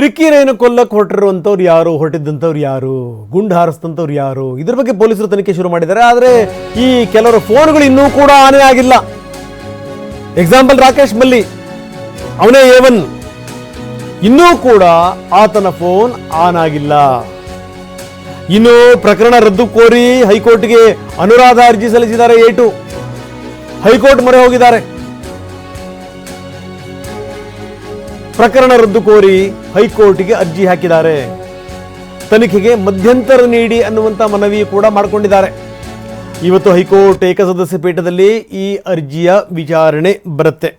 Ricky ರೈನ ಕೊಲ್ಲಕ್ಕೆ ಹೊರಟಿರುವಂಥವ್ರು ಯಾರು? ಹೊರಟಿದ್ದಂಥವ್ರು ಯಾರು? ಗುಂಡು ಹಾರಿಸಿದಂಥವ್ರು ಯಾರು? ಇದ್ರ ಬಗ್ಗೆ ಪೊಲೀಸರು ತನಿಖೆ ಶುರು ಮಾಡಿದ್ದಾರೆ. ಆದರೆ ಈ ಕೆಲವರು ಫೋನ್ಗಳು ಇನ್ನೂ ಕೂಡ ಆನೆ ಆಗಿಲ್ಲ. ಎಕ್ಸಾಂಪಲ್ ರಾಕೇಶ್ ಮಲ್ಲಿ. ಅವನೇ ಏವನ್ ಇನ್ನೂ ಕೂಡ ಆತನ ಫೋನ್ ಆನ್ ಆಗಿಲ್ಲ. ಇನ್ನು ಪ್ರಕರಣ ರದ್ದು ಕೋರಿ ಹೈಕೋರ್ಟ್ಗೆ ಅನುರಾಧ ಅರ್ಜಿ ಸಲ್ಲಿಸಿದ್ದಾರೆ ಏಟು ಹೈಕೋರ್ಟ್ ಮೊರೆ ಹೋಗಿದ್ದಾರೆ. ಪ್ರಕರಣ ರದ್ದು ಕೋರಿ ಹೈಕೋರ್ಟ್ಗೆ ಅರ್ಜಿ ಹಾಕಿದ್ದಾರೆ. ತನಿಖೆಗೆ ಮಧ್ಯಂತರ ನೀಡಿ ಅನ್ನುವಂಥ ಮನವಿ ಕೂಡ ಮಾಡಿಕೊಂಡಿದ್ದಾರೆ. ಇವತ್ತು ಹೈಕೋರ್ಟ್ ಏಕಸದಸ್ಯ ಪೀಠದಲ್ಲಿ ಈ ಅರ್ಜಿಯ ವಿಚಾರಣೆ ಬರುತ್ತೆ.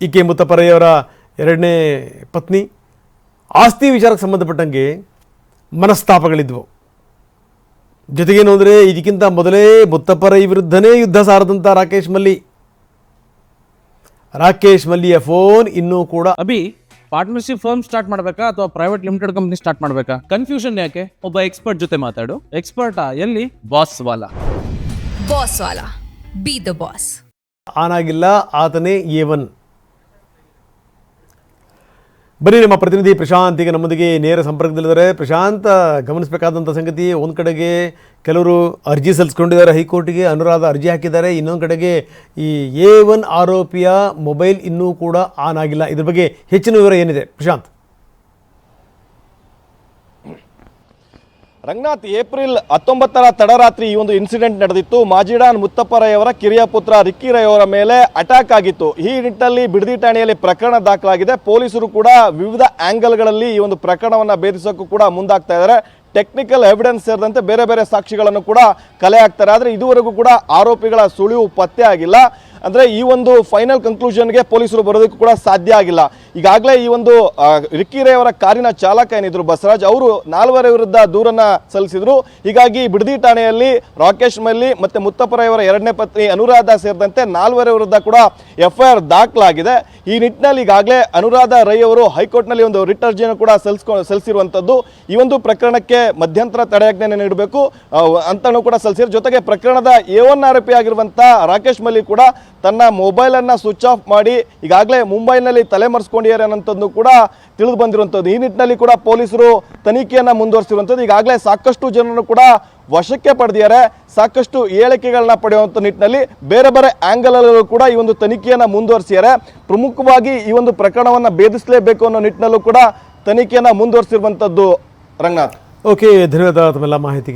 ಈಕೆ ಮುತ್ತಪರಯ್ಯವರ ಎರಡನೇ ಪತ್ನಿ ಆಸ್ತಿ ವಿಚಾರಕ್ಕೆ ಸಂಬಂಧಪಟ್ಟಂಗೆ ಮನಸ್ತಾಪಗಳಿದ್ವು. ಜೊತೆಗೇನು ಅಂದರೆ ಇದಕ್ಕಿಂತ ಮೊದಲೇ ಮುತ್ತಪ್ಪರೈ ವಿರುದ್ಧನೇ ಯುದ್ಧ ಸಾರದಂಥ ರಾಕೇಶ್ ಮಲ್ಲಿ ರಾಕೇಶ್ ಮಲ್ಲಿಯ ಫೋನ್ ಇನ್ನೂ ಕೂಡ ಅಭಿ ಪಾರ್ಟ್ನರ್ಶಿಪ್ ಫರ್ಮ್ ಸ್ಟಾರ್ಟ್ ಮಾಡಬೇಕಾ ಅಥವಾ ಪ್ರೈವೇಟ್ ಲಿಮಿಟೆಡ್ ಕಂಪ್ನಿ ಸ್ಟಾರ್ಟ್ ಮಾಡಬೇಕಾ? ಕನ್ಫ್ಯೂಷನ್ ಯಾಕೆ? ಒಬ್ಬ ಎಕ್ಸ್ಪರ್ಟ್ ಜೊತೆ ಮಾತಾಡು. ಎಕ್ಸ್ಪರ್ಟಾ ಎಲ್ಲಿ? Boss Wallah. Boss Wallah. Be the boss on ಆಗಿಲ್ಲ ಆತನೇ ಏವನ್ ಬನ್ನಿ, ನಮ್ಮ ಪ್ರತಿನಿಧಿ ಪ್ರಶಾಂತ್ ಈಗ ನಮ್ಮೊಂದಿಗೆ ನೇರ ಸಂಪರ್ಕದಲ್ಲಿದ್ದಾರೆ. ಪ್ರಶಾಂತ್ ಗಮನಿಸಬೇಕಾದಂಥ ಸಂಗತಿ, ಒಂದು ಕಡೆಗೆ ಕೆಲವರು ಅರ್ಜಿ ಸಲ್ಲಿಸ್ಕೊಂಡಿದ್ದಾರೆ ಹೈಕೋರ್ಟಿಗೆ, ಅನುರಾಧ ಅರ್ಜಿ ಹಾಕಿದ್ದಾರೆ. ಇನ್ನೊಂದು ಕಡೆಗೆ ಈ ಎ ಒನ್ ಆರೋಪಿಯ ಮೊಬೈಲ್ ಇನ್ನೂ ಕೂಡ ಆನ್ ಆಗಿಲ್ಲ. ಇದ್ರ ಬಗ್ಗೆ ಹೆಚ್ಚಿನ ವಿವರ ಏನಿದೆ? ಪ್ರಶಾಂತ್. ರಂಗನಾಥ್, ಏಪ್ರಿಲ್ ಹತ್ತೊಂಬತ್ತರ ತಡರಾತ್ರಿ ಈ ಒಂದು ಇನ್ಸಿಡೆಂಟ್ ನಡೆದಿತ್ತು. ಮಾಜಿಡಾನ್ ಮುತ್ತಪ್ಪರಯ್ಯವರ ಕಿರಿಯ ಪುತ್ರ ರಿಕ್ಕಿ ರೈ ಅವರ ಮೇಲೆ ಅಟ್ಯಾಕ್ ಆಗಿತ್ತು. ಈ ನಿಟ್ಟಿನಲ್ಲಿ ಬಿಡದಿ ಠಾಣೆಯಲ್ಲಿ ಪ್ರಕರಣ ದಾಖಲಾಗಿದೆ. ಪೊಲೀಸರು ಕೂಡ ವಿವಿಧ ಆಂಗಲ್ಗಳಲ್ಲಿ ಈ ಒಂದು ಪ್ರಕರಣವನ್ನು ಭೇದಿಸೋಕ್ಕೂ ಕೂಡ ಮುಂದಾಗ್ತಾ ಇದ್ದಾರೆ. ಟೆಕ್ನಿಕಲ್ ಎವಿಡೆನ್ಸ್ ಸೇರಿದಂತೆ ಬೇರೆ ಬೇರೆ ಸಾಕ್ಷಿಗಳನ್ನು ಕೂಡ ಕಲೆ ಹಾಕ್ತಾರೆ. ಆದರೆ ಇದುವರೆಗೂ ಕೂಡ ಆರೋಪಿಗಳ ಸುಳಿವು ಪತ್ತೆ ಆಗಿಲ್ಲ. ಅಂದರೆ ಈ ಒಂದು ಫೈನಲ್ ಕನ್ಕ್ಲೂಷನ್ಗೆ ಪೊಲೀಸರು ಬರೋದಕ್ಕೂ ಕೂಡ ಸಾಧ್ಯ ಆಗಿಲ್ಲ. ಈಗಾಗಲೇ ಈ ಒಂದು ರಿಕ್ಕಿ ರೈ ಅವರ ಕಾರಿನ ಚಾಲಕ ಏನಿದ್ರು, ಬಸವರಾಜ್ ಅವರು ನಾಲ್ವರ ವಿರುದ್ಧ ದೂರನ್ನ ಸಲ್ಲಿಸಿದ್ರು. ಹೀಗಾಗಿ ಬಿಡದಿ ಠಾಣೆಯಲ್ಲಿ, ರಾಕೇಶ್ ಮಲ್ಲಿ ಮತ್ತೆ ಮುತ್ತಪ್ಪರೈ ಅವರ ಎರಡನೇ ಪತ್ನಿ ಅನುರಾಧ ಸೇರಿದಂತೆ ನಾಲ್ವರ ವಿರುದ್ಧ ಕೂಡ ಎಫ್ಐಆರ್ ದಾಖಲಾಗಿದೆ. ಈ ನಿಟ್ಟಿನಲ್ಲಿ ಈಗಾಗಲೇ ಅನುರಾಧ ರೈ ಅವರು ಹೈಕೋರ್ಟ್ನಲ್ಲಿ ಒಂದು ರಿಟ್ ಅರ್ಜಿಯನ್ನು ಕೂಡ ಸಲ್ಲಿಸ್ಕೊ ಸಲ್ಲಿಸಿರುವಂಥದ್ದು ಈ ಒಂದು ಪ್ರಕರಣಕ್ಕೆ ಮಧ್ಯಂತರ ತಡೆಯಾಜ್ಞೆಯನ್ನು ನೀಡಬೇಕು. ಅಂತಾನು ಕೂಡ ಸಲ್ಲಿಸಿದ್ರು ಜೊತೆಗೆ ಪ್ರಕರಣದ ಎ ಒನ್ ಆರೋಪಿ ಆಗಿರುವಂಥ ರಾಕೇಶ್ ಮಲ್ಲಿ ಕೂಡ ತನ್ನ ಮೊಬೈಲನ್ನು ಸ್ವಿಚ್ ಆಫ್ ಮಾಡಿ ಈಗಾಗಲೇ ಮುಂಬೈನಲ್ಲಿ ತಲೆಮರೆಸ್ಕೊಂಡಿದ್ದಾರೆ ಅನ್ನೋಂಥದ್ದು ಕೂಡ ತಿಳಿದು ಬಂದಿರುವಂಥದ್ದು. ಈ ನಿಟ್ಟಿನಲ್ಲಿ ಕೂಡ ಪೊಲೀಸರು ತನಿಖೆಯನ್ನು ಮುಂದುವರಿಸಿರುವಂಥದ್ದು. ಈಗಾಗಲೇ ಸಾಕಷ್ಟು ಜನರನ್ನು ಕೂಡ ವಶಕ್ಕೆ ಪಡೆದಿದ್ದಾರೆ. ಸಾಕಷ್ಟು ಹೇಳಿಕೆಗಳನ್ನ ಪಡೆಯುವಂಥ ನಿಟ್ಟಿನಲ್ಲಿ ಬೇರೆ ಬೇರೆ ಆಂಗಲ್ ಅಲ್ಲೂ ಕೂಡ ಈ ಒಂದು ತನಿಖೆಯನ್ನು ಮುಂದುವರಿಸಿದ್ದಾರೆ. ಪ್ರಮುಖವಾಗಿ ಈ ಒಂದು ಪ್ರಕರಣವನ್ನು ಭೇದಿಸಲೇಬೇಕು ಅನ್ನೋ ನಿಟ್ಟಿನಲ್ಲೂ ಕೂಡ ತನಿಖೆಯನ್ನು ಮುಂದುವರಿಸಿರುವಂಥದ್ದು ರಂಗನಾಥ್. ಓಕೆ ಧನ್ಯವಾದ ತಮ್ಮೆಲ್ಲ ಮಾಹಿತಿಗೆ